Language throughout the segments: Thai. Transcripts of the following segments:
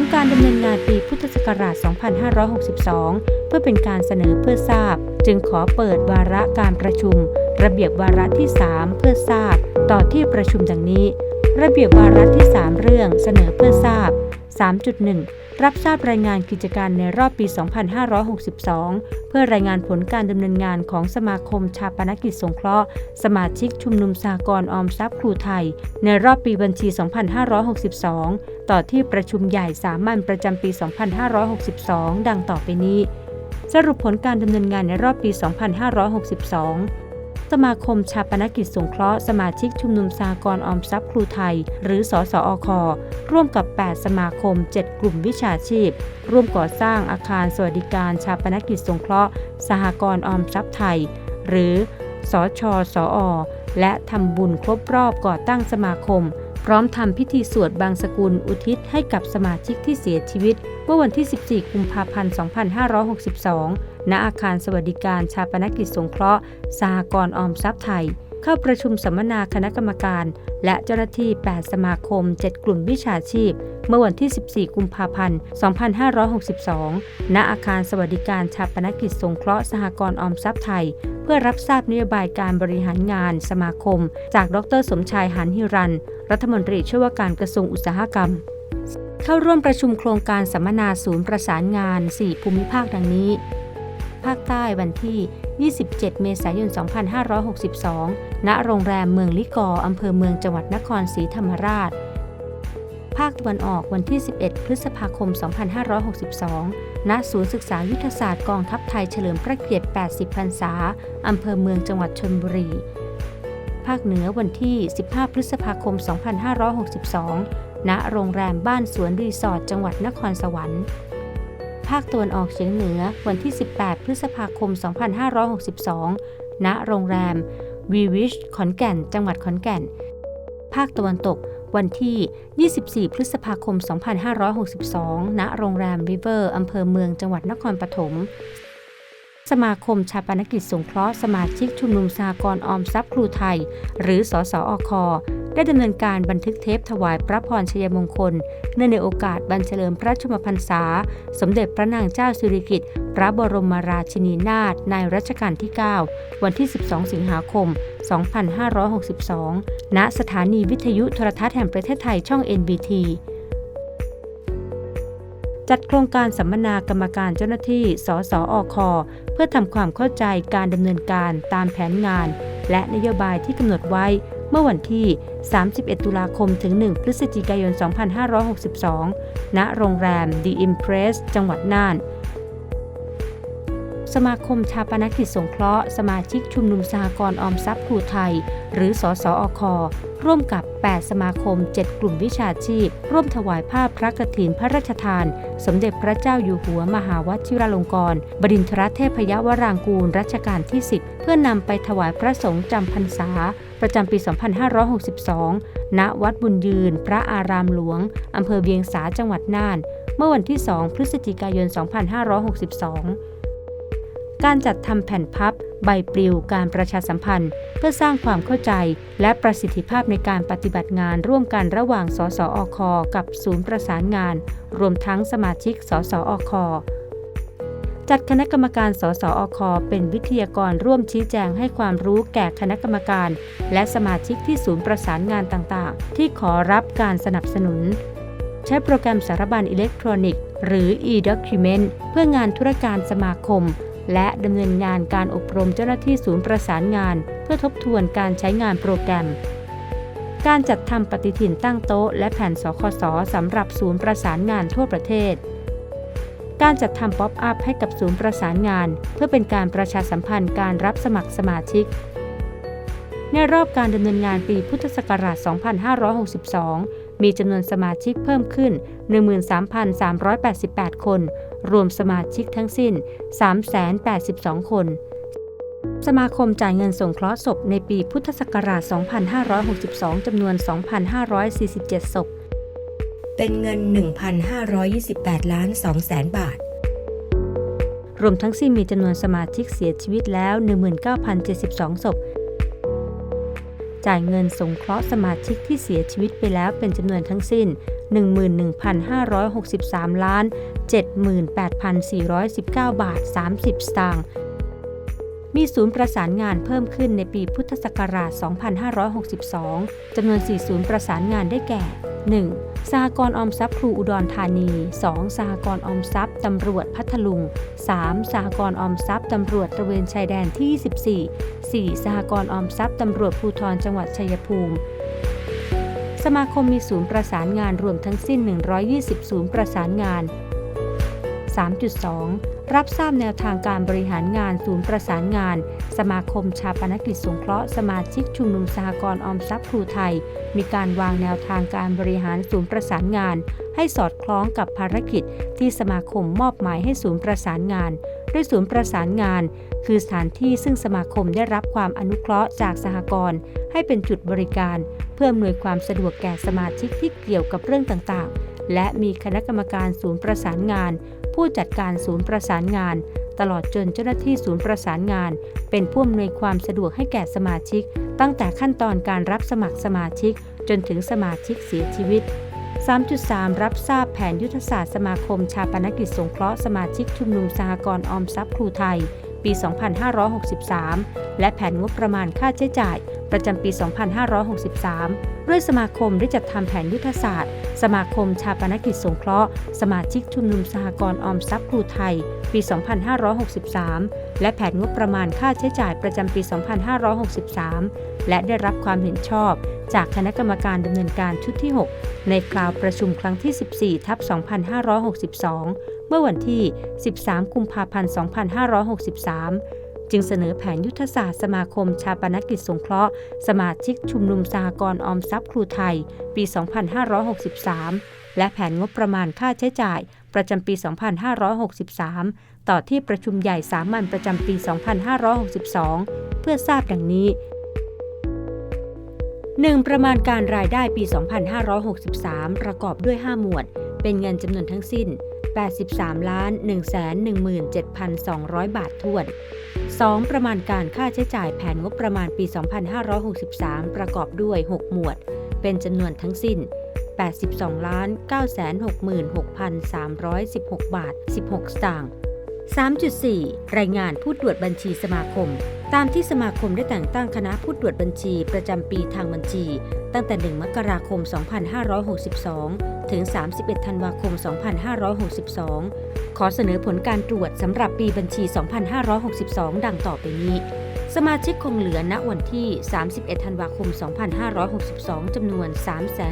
ลการดำเนินงานปีพุทธศักราช 2562 เพื่อเป็นการเสนอเพื่อทราบ จึงขอเปิดวาระการประชุม ระเบียบวาระที่ 3 เพื่อทราบ ต่อที่ประชุมดังนี้ ระเบียบวาระที่ 3 เรื่องเสนอเพื่อ 3.1 รับทราบรายงานกิจการในรอบปี 2562 เพื่อรายงานผลการดำเนินงานของสมาคมชาปนกิจสงเคราะห์ สมาชิกชุมนุมสากลออมทรัพย์ครูไทย ในรอบปีบัญชี 2562 ต่อที่ประชุมใหญ่สามัญประจำปี 2562 ดังต่อไปนี้ สรุปผลการดำเนินงานในรอบปี 2562 สมาคมชาปนกิจสงเคราะห์สมาชิกชุมนุมสากรออมทรัพย์ครูไทย หรือสอสอคร่วมกับ 8 สมาคม 7 กลุ่มวิชาชีพ ร่วมก่อสร้างอาคารสวัสดิการชาปนกิจสงเคราะห์ สหกรณ์ออมทรัพย์ไทย หรือสอชอสอและทำบุญครบรอบก่อตั้งสมาคม พร้อมทำพิธีสวดบางสกุลอุทิศให้กับสมาชิกที่เสียชีวิต เมื่อวันที่ 14 กุมภาพันธ์ 2562 ณ อาคารสวัสดิการชาปนกิจสงเคราะห์สหกรณ์ออมทรัพย์ไทย เข้าประชุมสัมมนาคณะกรรมการ และเจ้าหน้าที่ 8 สมาคม 7 กลุ่มวิชาชีพ เมื่อวันที่ 14 กุมภาพันธ์ 2562 ณ อาคารสวัสดิการชาปนกิจสงเคราะห์สหกรณ์ออมทรัพย์ไทย เพื่อรับทราบนโยบายการบริหารงานสมาคม จากดรสมชายหันหิรัน รัฐมนตรีช่วยว่าการกระทรวงอุตสาหกรรมเข้าร่วมประชุมโครงการสัมมนาศูนย์ประสานงาน 4 ภูมิภาคดังนี้ ภาคใต้วันที่ 27 เมษายน 2562 ณ โรงแรมเมืองลิกออำเภอเมืองจังหวัดนครศรีธรรมราช ภาคตะวันออกวันที่ 11 พฤษภาคม 2562 ณ ศูนย์ศึกษายุทธศาสตร์กองทัพไทยเฉลิมพระเกียรติ 80 พรรษา อำเภอเมืองจังหวัดชลบุรี ภาคเหนือวันที่ 15 พฤษภาคม 2562 ณ โรงแรมบ้านสวนรีสอร์ทจังหวัดนครสวรรค์ ภาคตะวันออกเฉียงเหนือวันที่ 18 พฤษภาคม 2562 ณ โรงแรมวีวิชขอนแก่น จังหวัดขอนแก่น ภาคตะวันตกวันที่ 24 พฤษภาคม 2562 ณ โรงแรมริเวอร์อำเภอเมืองจังหวัดนครปฐม สมาคมชาปนกิจสงเคราะห์สมาชิกชุมนุมสากลออมทรัพย์ครูไทย หรือสสอค ได้ดำเนินการบันทึกเทปถวายพระพรชัยมงคล เนื่องในโอกาสบรรเฉลิมพระชมพรรษา สมเด็จพระนางเจ้าสิริกิติ์พระบรมราชินีนาถในรัชกาลที่ 9 วันที่ 12 สิงหาคม 2562 ณ สถานีวิทยุโทรทัศน์แห่งประเทศไทยช่อง NBT จัดโครงการสัมมนากรรมการเจ้าหน้าที่ สสอค เพื่อทำความเข้าใจการดำเนินการตามแผนงาน และนโยบายที่กำหนดไว้ มื่อวันที่ 31 ตุลาคมถึง 1 พฤศจิกายน 2562 ณ โรงแรม The Impress จังหวัดน่าน สมาคมชาปนกิจสงเคราะห์ สมาชิกชุมนุมสหกรณ์ออมทรัพย์ครูไทย หรือ สสอค ร่วมกับ 8 สมาคม 7 กลุ่มวิชาชีพ ร่วมถวายภาพพระกฐินพระราชทาน สมเด็จพระเจ้าอยู่หัวมหาวชิราลงกรณบดินทรเทพยวรางกูลรัชกาลที่ 10 เพื่อนำไปถวายพระสงฆ์จำพรรษา ประจำปี 2562 ณ วัดบุญยืน พระอารามหลวง อำเภอเวียงสาจังหวัดน่าน เมื่อวันที่ 2 พฤศจิกายน 2562 การจัดทำแผ่นพับ ใบปลิวการประชาสัมพันธ์ เพื่อสร้างความเข้าใจ และประสิทธิภาพในการปฏิบัติงานร่วมกันระหว่าง สสอค กับศูนย์ประสานงาน รวมทั้งสมาชิก สสอค จัดคณะกรรมการ สสอคเป็นวิทยากรร่วมชี้แจงให้ความรู้แก่คณะกรรมการ และสมาชิกที่ศูนย์ประสานงานต่างๆ ที่ขอรับการสนับสนุน ใช้โปรแกรมสารบัญอิเล็กทรอนิกส์ หรือ e-document เพื่องานธุรการสมาคม และดำเนินงานการอบรมเจ้าหน้าที่ศูนย์ประสานงาน เพื่อทบทวนการใช้งานโปรแกรมการจัดทำปฏิทินตั้งโต๊ะและแผ่นสคสสำหรับศูนย์ประสานงานทั่วประเทศ การจัดทำป๊อปอัพให้กับศูนย์ประสานงาน เพื่อเป็นการประชาสัมพันธ์การรับสมัครสมาชิก ในรอบการดำเนินงานปีพุทธศักราช 2562 มีจำนวนสมาชิกเพิ่มขึ้น 13,388 คน รวมสมาชิกทั้งสิ้น382 คนสมาคมจ่ายเงินสงเคราะห์ศพในปีพุทธศักราช 2562 จำนวน 2,547 ศพ เป็นเงิน 1,528 ล้าน2แสนบาท รวมทั้งสิ้นมีจำนวนสมาชิกเสียชีวิตแล้ว 19,072 ศพ จ่ายเงินสงเคราะห์สมาชิกที่เสียชีวิตไปแล้วเป็นจำนวนทั้งสิ้น 11,563 ล้าน 78,419 บาท 30 สตางค์ มีศูนย์ประสานงานเพิ่มขึ้นในปีพุทธศักราช 2562 จำนวน 4 ศูนย์ประสานงานได้แก่ 1. สหกรณ์ออมทรัพย์ครูอุดรธานี 2. สหกรณ์ออมทรัพย์ตำรวจพัทลุง 3. สหกรณ์ออมทรัพย์ตำรวจตระเวนชายแดนที่ 24 4. สหกรณ์ออมทรัพย์ตำรวจภูธรจังหวัดชัยภูมิสมาคมมีศูนย์ประสานงานรวมทั้งสิ้น 120 ศูนย์ประสานงาน 3.2 รับทราบแนวทางการบริหารงานศูนย์ประสานงาน สมาคมชาปนกิจสงเคราะห์สมาชิกชุมนุมสหกรณ์ออมทรัพย์ครูไทย มีการวางแนวทางการบริหารศูนย์ประสานงาน ให้สอดคล้องกับภารกิจที่สมาคมมอบหมายให้ศูนย์ประสานงานด้วยศูนย์ประสานงาน คือสถานที่ซึ่งสมาคมได้รับความอนุเคราะห์จากสหกรณ์ให้เป็นจุดบริการ เพื่ออำนวยความสะดวกแก่สมาชิกที่เกี่ยวกับเรื่องต่างๆ และมีคณะกรรมการศูนย์ประสานงาน ผู้จัดการศูนย์ประสานงาน ตลอดจนเจ้าหน้าที่ศูนย์ประสานงาน เป็นผู้อำนวยความสะดวกให้แก่สมาชิก ตั้งแต่ขั้นตอนการรับสมัครสมาชิก จนถึงสมาชิกเสียชีวิต 3.3 รับทราบแผนยุทธศาสตร์สมาคมชาปนกิจสงเคราะห์สมาชิกชุมนุมสหกรณ์ออมทรัพย์ครูไทย ปี 2563 และแผนงบประมาณค่าใช้จ่าย ประจำปี 2563 ด้วยสมาคมได้จัดทำแผนยุทธศาสตร์ สมาคมชาปนกิจสงเคราะห์ สมาชิกชุมนุมสหกรณ์ออมทรัพย์ครูไทย ปี 2563 และแผนงบประมาณค่าใช้จ่ายประจำปี 2563 และได้รับความเห็นชอบ จากคณะกรรมการดำเนินการชุดที่ 6 ในคราวประชุมครั้งที่ 14 ทับ 2562 เมื่อวันที่ 13 กุมภาพันธ์ 2563 จึงเสนอแผนยุทธศาสตร์สมาคมชาปนกิจสงเคราะห์ สมาชิกชุมนุมสหกรณ์ออมทรัพย์ครูไทย ปี 2563 และแผนงบประมาณค่าใช้จ่าย ประจำปี 2563 ต่อที่ประชุมใหญ่สามัญประจำปี 2562 เพื่อทราบดังนี้ 1. ประมาณการรายได้ปี 2563 ประกอบด้วย 5 หมวด เป็นเงินจำนวนทั้งสิ้น 83 ล้าน 117,200 บาทถ้วน 2. ประมาณการค่าใช้จ่ายแผนงบประมาณปี 2563 ประกอบด้วย 6 หมวด เป็นจำนวนทั้งสิ้น 82ล้าน966,316 บาท 16 สตางค์ 3.4 รายงานผู้ตรวจบัญชีสมาคม ตามที่สมาคมได้แต่งตั้งคณะผู้ตรวจบัญชีประจำปีทางบัญชี ตั้งแต่ 1 มกราคม 2562 ถึง 31 ธันวาคม 2562 ขอเสนอผลการตรวจสำหรับปีบัญชี 2562 ดังต่อไปนี้ สมาชิกคงเหลือณวันที่ 31 ธันวาคม 2562 จำนวน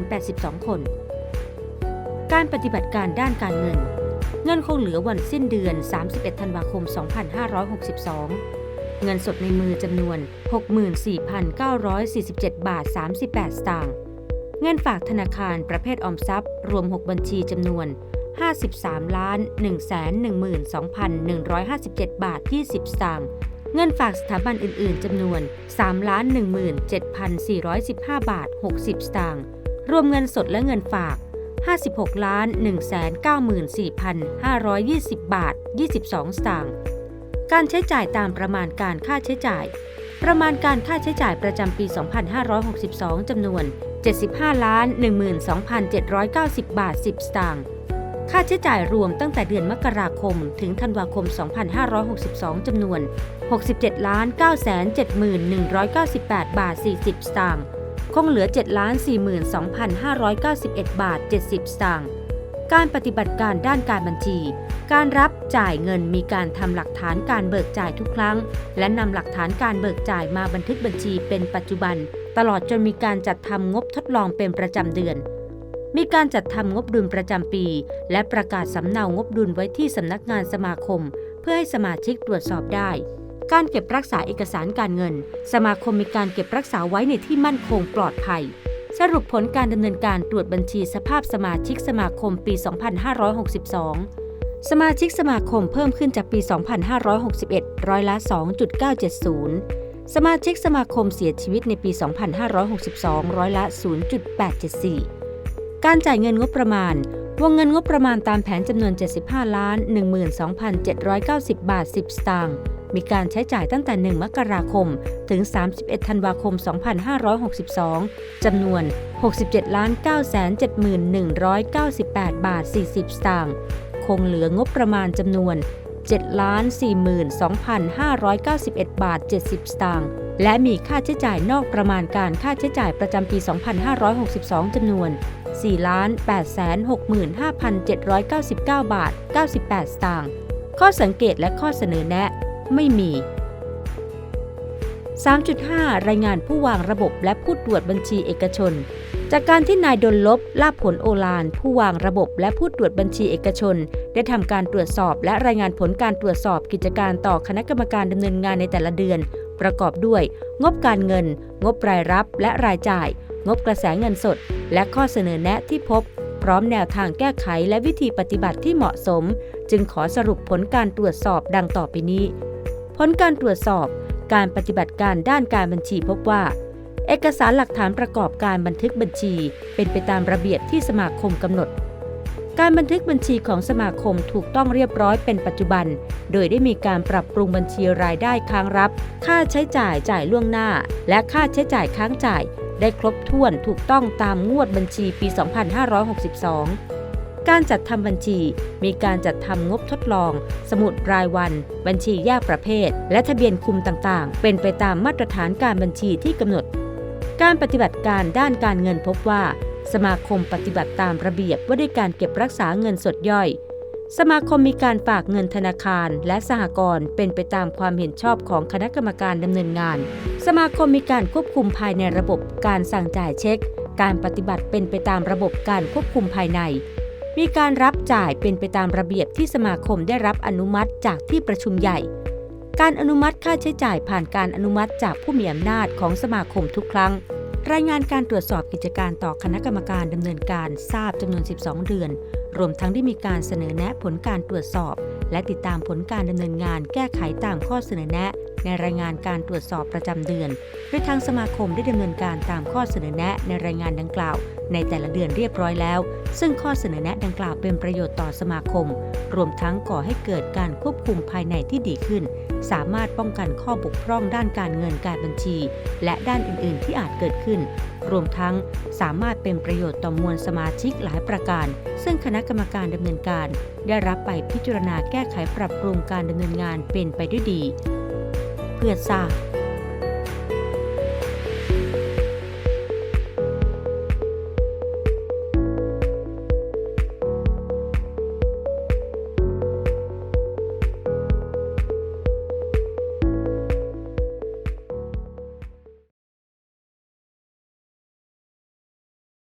382 คน การปฏิบัติการด้านการเงิน เงินคงเหลือวันสิ้นเดือน 31 ธันวาคม 2562 เงินสดในมือจำนวน 64,947 บาท 38 สตางค์ เงินฝากธนาคารประเภทออมทรัพย์ รวม 6 บัญชีจำนวน 53ล้าน112,157 บาท 20 สตางค์ เงินฝากสถาบันอื่น ๆจำนวน3ล้าน17,415 บาท 60 สตางค์ รวมเงินสดและเงินฝาก 56ล้าน194,520 บาท 22 สตางค์ การใช้จ่ายตามประมาณการค่าใช้จ่าย ประมาณการค่าใช้จ่ายประจำปี 2562 จำนวน 75ล้าน12,790 บาท 10 สตางค์ ค่าใช้จ่ายรวมตั้งแต่เดือนมกราคม ถึงธันวาคม 2562 จำนวน 67ล้าน972,198 บาท 40 สตางค์ คงเหลือ 7 42,591 บาท 70 สตางค์ การปฏิบัติการด้านการบัญชี การรับจ่ายเงินมีการทำหลักฐานการเบิกจ่ายทุกครั้ง และนำหลักฐานการเบิกจ่ายมาบันทึกบัญชีเป็นปัจจุบัน ตลอดจนมีการจัดทำงบทดลองเป็นประจำเดือน มีการจัดทำงบดุลประจำปี และประกาศสำเนางบดุลไว้ที่สำนักงานสมาคม เพื่อให้สมาชิกตรวจสอบได้การเก็บรักษาเอกสารการเงิน สมาคมมีการเก็บรักษาไว้ในที่มั่นคงปลอดภัย สรุปผลการดำเนินการตรวจบัญชีสภาพสมาชิกสมาคมปี 2562 สมาชิกสมาคมเพิ่มขึ้นจากปี 2561 ร้อยละ 2.970 สมาชิกสมาคมเสียชีวิตในปี 2562 ร้อยละ 0.874 การจ่ายเงินงบประมาณ วงเงินงบประมาณตามแผนจำนวน 75 ล้าน 12,790 บาท 10 สตางค์ มีการใช้จ่ายตั้งแต่ 1 มกราคม ถึง 31 ธันวาคม 2562 จำนวน 67,971,198 บาท 40 สตางค์ คงเหลืองบประมาณจำนวน 7 42,591 บาท 70 สตางค์ และมีค่าใช้จ่ายนอกประมาณการค่าใช้จ่ายประจำปี 2562 จำนวน 4,865,799 บาท 98 สตางค์ข้อสังเกตและข้อเสนอแนะ ไม่มี 3.5 รายงานผู้วางระบบและผู้ตรวจบัญชีเอกชน จากการที่นายดลลบลาผลโอลาน ผู้วางระบบและผู้ตรวจบัญชีเอกชน ได้ทำการตรวจสอบและรายงานผลการตรวจสอบกิจการต่อคณะกรรมการดำเนินงานในแต่ละเดือน ประกอบด้วย งบการเงิน งบรายรับและรายจ่าย งบกระแสเงินสด และข้อเสนอแนะที่พบ พร้อมแนวทางแก้ไขและวิธีปฏิบัติที่เหมาะสม จึงขอสรุปผลการตรวจสอบดังต่อไปนี้ ผลการตรวจสอบการปฏิบัติการด้านการบัญชีพบว่า เอกสารหลักฐานประกอบการบันทึกบัญชี เป็นไปตามระเบียบที่สมาคมกำหนด การบันทึกบัญชีของสมาคมถูกต้องเรียบร้อยเป็นปัจจุบัน โดยได้มีการปรับปรุงบัญชีรายได้ค้างรับ ค่าใช้จ่ายจ่ายล่วงหน้า และค่าใช้จ่ายค้างจ่าย ได้ครบถ้วนถูกต้องตามงวดบัญชีปี 2562 การจัดทำบัญชี มีการจัดทำงบทดลอง สมุดรายวัน บัญชีแยกประเภท และทะเบียนคุมต่างๆ เป็นไปตามมาตรฐานการบัญชีที่กำหนด การปฏิบัติการด้านการเงินพบว่า สมาคมปฏิบัติตามระเบียบว่าด้วยการเก็บรักษาเงินสดย่อย สมาคมมีการฝากเงินธนาคารและสหกรณ์เป็นไปตามความเห็นชอบของคณะกรรมการดำเนินงาน สมาคมมีการควบคุมภายในระบบการสั่งจ่ายเช็ค การปฏิบัติเป็นไปตามระบบการควบคุมภายใน มีการรับจ่ายเป็นไปตามระเบียบที่สมาคมได้รับอนุมัติจากที่ประชุมใหญ่ การอนุมัติค่าใช้จ่ายผ่านการอนุมัติจากผู้มีอำนาจของสมาคมทุกครั้ง รายงานการตรวจสอบกิจการต่อคณะกรรมการดำเนินการทราบจำนวน 12 เดือน รวมทั้งได้มีการเสนอแนะผลการตรวจสอบ และติดตามผลการดำเนินงานแก้ไขตามข้อเสนอแนะ ในรายงานการตรวจสอบประจำเดือนโดยทางสมาคมได้ดำเนินการตามข้อเสนอแนะในรายงานดังกล่าว ในแต่ละเดือนเรียบร้อยแล้ว ซึ่งข้อเสนอแนะดังกล่าวเป็นประโยชน์ต่อสมาคม รวมทั้งก่อให้เกิดการควบคุมภายในที่ดีขึ้น สามารถป้องกันข้อบกพร่องด้านการเงินการบัญชี และด้านอื่น ๆ ที่อาจเกิดขึ้น รวมทั้งสามารถเป็นประโยชน์ต่อมวลสมาชิกหลายประการ ซึ่งคณะกรรมการดำเนินการ ได้รับไปพิจารณาแก้ไขปรับปรุงการดำเนินงานเป็นไปด้วยดี พื่อทราบ